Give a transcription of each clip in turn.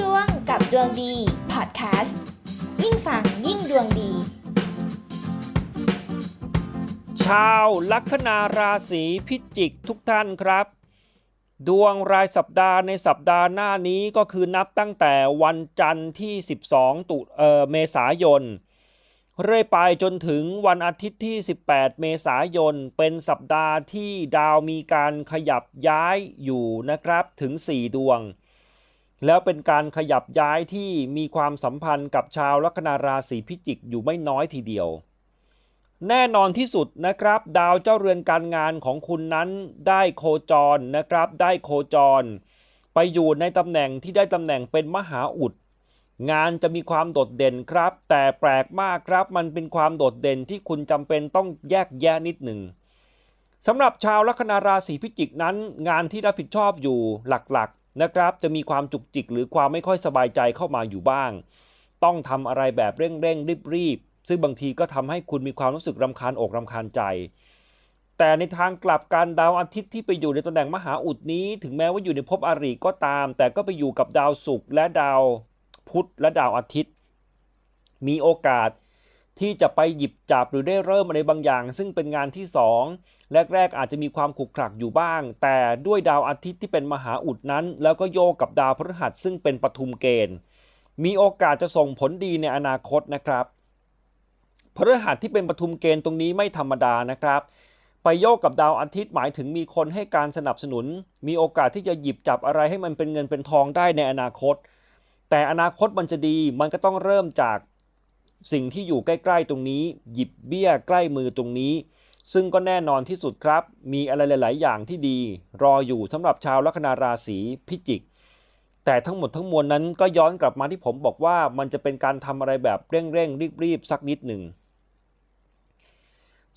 ดวงกับดวงดีพอดแคสต์ยิ่งฟังยิ่งดวงดี ชาวลัคนาราศีพิจิกทุกท่านครับ ดวงรายสัปดาห์ในสัปดาห์หน้านี้ก็คือนับตั้งแต่วันจันทร์ที่ 12 ตุเอ่อเมษายน เรื่อยไปจนถึงวันอาทิตย์ที่ 18 เมษายน เป็นสัปดาห์ที่ดาวมีการขยับย้ายอยู่นะครับถึง 4 ดวง แล้วเป็นการขยับย้ายที่มีความสัมพันธ์กับชาวลัคนาราศีพิจิกอยู่ไม่น้อยทีเดียว แน่นอนที่สุดนะครับ ดาวเจ้าเรือนการงานของคุณนั้นได้โคจรนะครับ ได้โคจร ไปอยู่ในตำแหน่งที่ได้ตำแหน่งเป็นมหาอุด งานจะมีความโดดเด่นครับ แต่แปลกมากครับมันเป็นความโดดเด่นที่คุณจำเป็นต้องแยกแยะนิดหนึ่งสำหรับชาวลัคนาราศีพิจิกนั้น งานที่รับผิดชอบอยู่หลักๆ นะครับ จะมีความจุกจิกหรือความไม่ค่อยสบายใจเข้ามาอยู่บ้าง ต้องทำอะไรแบบเร่งๆรีบๆซึ่งบางทีก็ทำให้คุณมีความรู้สึกรำคาญอกรำคาญใจ แต่ในทางกลับการดาวอาทิตย์ที่ไปอยู่ในตำแหน่งมหาอุดนี้ ถึงแม้ว่าอยู่ในภพอริก็ตาม แต่ก็ไปอยู่กับดาวศุกร์และดาวพุธและดาวอาทิตย์ มีโอกาสที่จะไปหยิบจับหรือได้เริ่มอะไรบางอย่าง ซึ่งเป็นงานที่สอง แรก ๆ อาจจะมีความขลุกขักอยู่บ้าง แต่ด้วยดาวอาทิตย์ที่เป็นมหาอุดนั้น แล้วก็โยกกับดาวพฤหัสซึ่งเป็นปฐุมเกณฑ์ มีโอกาสจะส่งผลดีในอนาคตนะครับพฤหัสที่เป็นปฐุมเกณฑ์ตรงนี้ไม่ธรรมดานะครับ ไปโยกกับดาวอาทิตย์หมายถึงมีคนให้การสนับสนุน มีโอกาสที่จะหยิบจับอะไรให้มันเป็นเงินเป็นทองได้ในอนาคต แต่อนาคตมันจะดีมันก็ต้องเริ่มจากสิ่งที่อยู่ใกล้ ๆ ตรงนี้ หยิบเบี้ยใกล้มือตรงนี้ ซึ่งก็แน่นอนที่สุดครับ มีอะไรหลาย ๆ อย่างที่ดี รออยู่สำหรับชาวลัคนาราศีพิจิก แต่ทั้งหมดทั้งมวลนั้นก็ย้อนกลับมาที่ผมบอกว่ามันจะเป็นการทำอะไรแบบเร่งๆรีบๆสักนิดหนึ่ง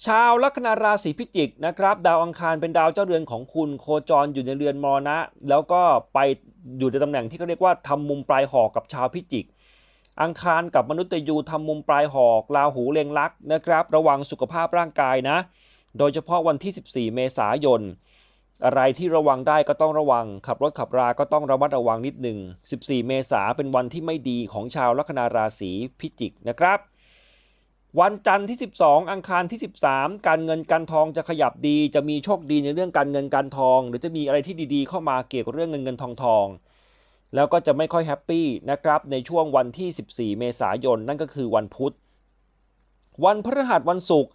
ชาวลัคนาราศีพิจิกนะครับ ดาวอังคารเป็นดาวเจ้าเรือนของคุณโคจรอยู่ในเรือนมรณะ แล้วก็ไปอยู่ในตำแหน่งที่เขาเรียกว่าทำมุมปลายหอกกับชาวพิจิก อังคารกับมนุษย์ยูทำมุมปลายหอกราหูเลงลักษณ์นะครับ ระวังสุขภาพร่างกายนะ โดยเฉพาะวันที่ 14 เมษายน อะไรที่ระวังได้ก็ต้องระวัง ขับรถขับรา ก็ต้องระมัดระวังนิดหนึ่ง 14 เมษาเป็นวันที่ไม่ดีของชาวลัคนาราศีพิจิกนะครับ วันจันทร์ที่ 12 อังคารที่ 13 การเงินการทองจะขยับดี จะมีโชคดีในเรื่องการเงินการทอง หรือจะมีอะไรที่ดีๆ เข้ามาเกี่ยวกับเรื่องเงินเงินทองทองแล้วก็จะไม่ค่อยแฮปปี้นะครับในช่วงวันที่ 14 เมษายน นั่นก็คือวันพุธ วันพฤหัสวันศุกร์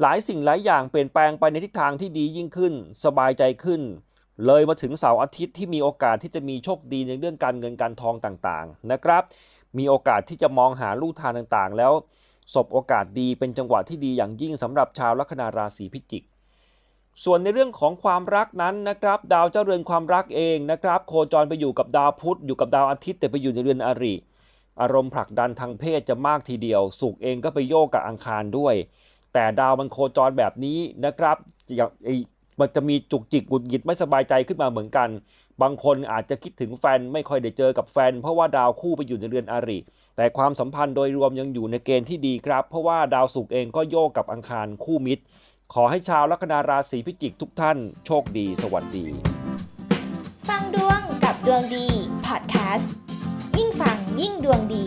หลายสิ่งหลายอย่างเปลี่ยนแปลงไปในทิศทางที่ดียิ่งขึ้น สบายใจขึ้น เลยมาถึงเสาร์อาทิตย์ที่มีโอกาสที่จะมีโชคดีในเรื่องการเงินการทองต่างๆ นะครับ มีโอกาสที่จะมองหาลู่ทางต่างๆ แล้วสบโอกาสดีเป็นจังหวะที่ดีอย่างยิ่งสำหรับชาวลัคนาราศีพิจิก ส่วนในเรื่องของความรักนั้นนะครับ ดาวเจ้าเรือนความรักเองนะครับ โคจรไปอยู่กับดาวพุธอยู่กับดาวอาทิตย์แต่ไปอยู่ในเรือนอริอารมณ์ผลักดันทางเพศจะมากทีเดียว สุกเองก็ไปโยกกับอังคารด้วย แต่ดาวมันโคจรแบบนี้นะครับอย่างไอมันจะมีจุกจิกหงุดหงิดไม่สบายใจขึ้นมาเหมือนกัน บางคนอาจจะคิดถึงแฟนไม่ค่อยได้เจอกับแฟน เพราะว่าดาวคู่ไปอยู่ในเรือนอริ แต่ความสัมพันธ์โดยรวมยังอยู่ในเกณฑ์ที่ดีครับ เพราะว่าดาวศุกร์เองก็โยกกับอังคารคู่มิตร ขอให้ชาวลัคนาราศีพิจิกทุกท่านโชคดี สวัสดี ฟังดวงกับดวงดีพอดแคสต์ยิ่งฟังยิ่งดวงดี